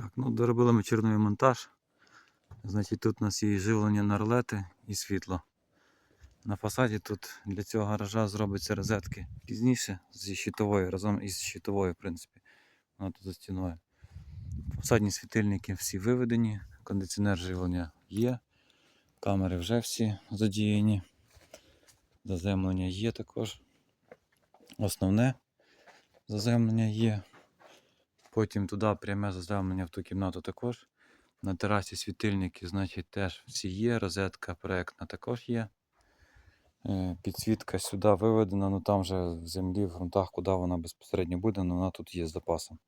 Так, ну доробили ми черновий монтаж. Значить, тут у нас є живлення на ролети і світло. На фасаді тут для цього гаража зробиться розетки пізніше зі щитовою, разом із щитовою, в принципі. Вона тут за стіною. Фасадні світильники всі виведені, кондиціонер живлення є, камери вже всі задіяні. Заземлення є також. Основне заземлення є. Потім туди пряме заземлення в ту кімнату також. На терасі світильники, значить, теж всі є. Розетка проектна також є. Е, Підсвітка сюди виведена, ну там вже в землі, в ґрунтах, куди вона безпосередньо буде, але вона тут є з запасом.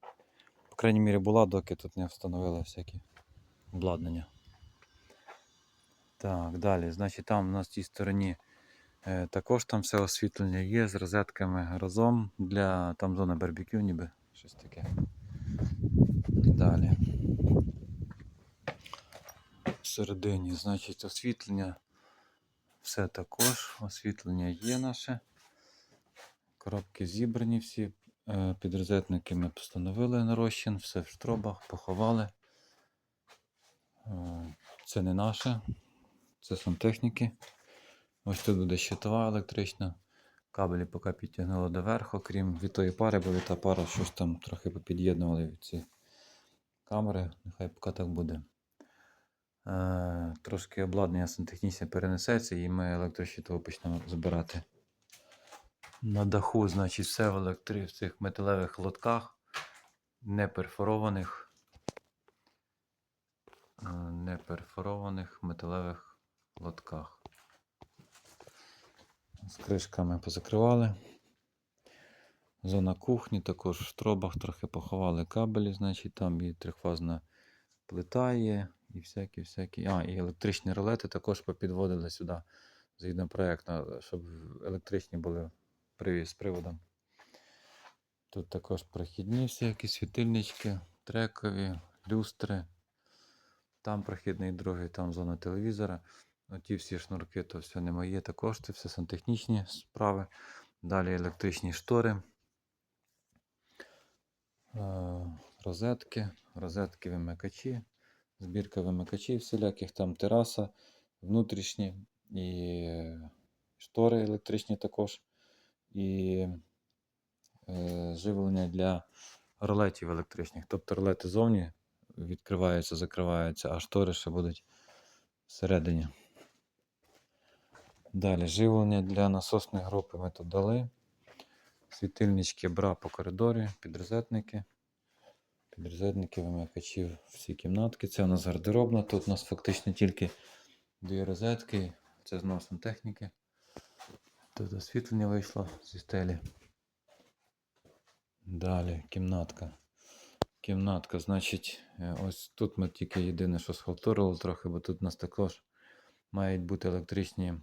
По крайній мірі була, доки тут не встановили всякі обладнання. Так, далі. Значить, там в тій стороні е, також там все освітлення є з розетками разом для там зона барбекю, ніби щось таке. Далі. Всередині, значить, освітлення. Все також. Освітлення є наше. Коробки зібрані всі. Е, Підрозетники ми постановили на розчин, все в штробах, поховали. Е, Це не наше, це сантехніки. Ось тут буде щитова електрична. Кабелі поки підтягнуло доверху, крім від тої пари, бо від та пара щось там трохи попід'єднували від ці камери. Нехай поки так буде. Е, трошки обладнання сантехнічне перенесеться і ми електрощитову почнемо збирати. На даху, значить, все в електри... в цих металевих лотках, не перфорованих, е, не перфорованих металевих лотках. З кришками позакривали. Зона кухні, також в штробах трохи поховали кабелі, значить там і трьохфазна плита є, і всякі-всякі. А, і електричні ролети також попідводили сюди згідно проєкту, щоб електричні були з приводом. Тут також прохідні всякі світильнички, трекові, люстри. Там прохідний другий, там зона телевізора. Оті всі шнурки, то все не моє, також це все сантехнічні справи. Далі електричні штори. Е, розетки, розетки вимикачі, збірка вимикачів всіляких, там тераса, внутрішні і штори електричні також, і е, живлення для ролетів електричних. Тобто ролети зовні відкриваються, закриваються, а штори ще будуть всередині. Далі живлення для насосної групи ми тут дали. Світильнички бра по коридорі, підрозетники. Підрозетники, вимикачі, всі кімнатки. Це у нас гардеробна. Тут у нас фактично тільки дві розетки. Це знову сантехніки. Тут освітлення вийшло зі стелі. Далі кімнатка. Кімнатка, значить, е, ось тут ми тільки єдине, що схалтурили трохи, бо тут у нас також мають бути електричні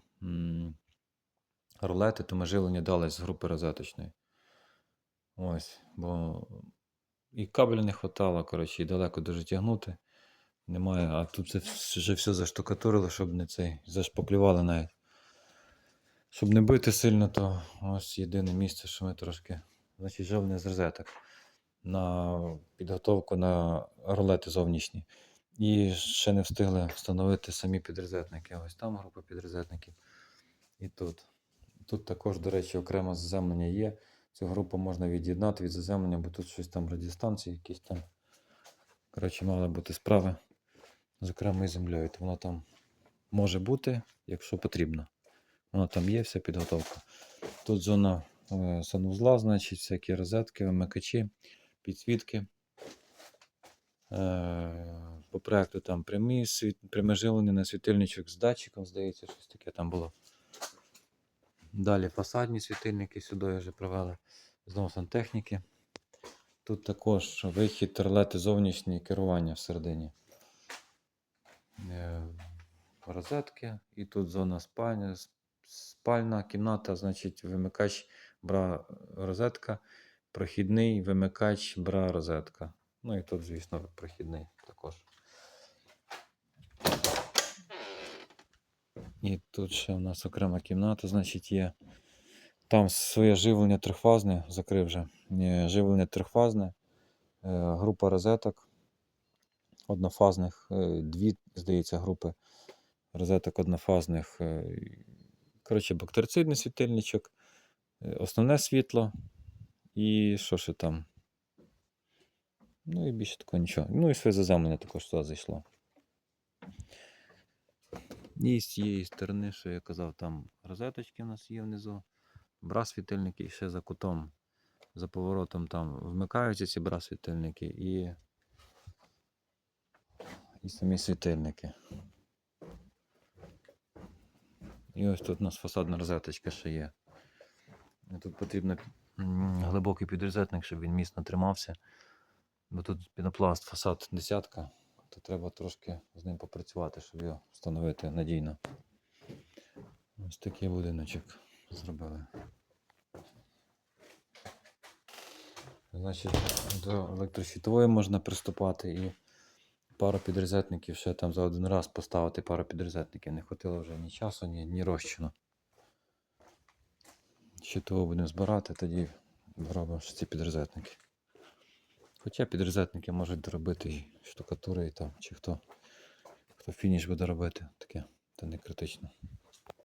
рулети, тому живлення дали з групи розеточної. Ось, бо і кабеля не хватало, коротше, і далеко дуже тягнути. Немає, а тут це вже все заштукатурили, щоб не цей, зашпаклювали навіть. Щоб не бити сильно, то ось єдине місце, що ми трошки. Значить, живлення з розеток на підготовку на рулети зовнішні. І ще не встигли встановити самі підрозетники. Ось там група підрозетників. І тут. Тут також, до речі, окремо заземлення є. Цю групу можна від'єднати від заземлення, бо тут щось там радіостанції, якісь там. Коротше, мали бути справи з окремою землею. То воно там може бути, якщо потрібно. Воно там є, вся підготовка. Тут зона е, санвузла, значить, всякі розетки, вимикачі, підсвітки. Е, По проекту там прямі, світ, пряме живлення на світильничок з датчиком, здається, щось таке там було. Далі фасадні світильники сюди вже провели. Знову сантехніки. Тут також вихід релети зовнішнє керування всередині. Е, Розетки. І тут зона спальня, спальна кімната, значить вимикач бра розетка, прохідний вимикач бра розетка. Ну і тут, звісно, прохідний також. І тут ще у нас окрема кімната, значить, є. Там своє живлення трьохфазне, закрив вже. Е, Живлення трьохфазне, е, група розеток. однофазних, е, дві, здається, групи розеток однофазних. Коротше, бактерицидний світильничок, основне світло і що ще там. Ну і більше такого нічого. Ну і все заземлення також туди зайшло. І з цієї сторони, що я казав, там розеточки у нас є внизу, бра-світильники і ще за кутом, за поворотом там вмикаються ці бра-світильники і, і самі світильники. І ось тут у нас фасадна розеточка ще є. І Тут потрібно глибокий підрозетник, щоб він міцно тримався. Бо тут пінопласт, фасад десятка, то треба трошки з ним попрацювати, щоб його встановити надійно. Ось такий будиночок зробили. Значить, до електрощитової можна приступати і пару підрозетників ще там за один раз поставити пару підрозетників. Не хватило вже ні часу, ні, ні розчину. Щитову будемо збирати, тоді зробимо ці підрозетники. Хоча підрозетники можуть доробити і штукатури, і там, чи хто, хто фініш буде робити, таке, це не критично.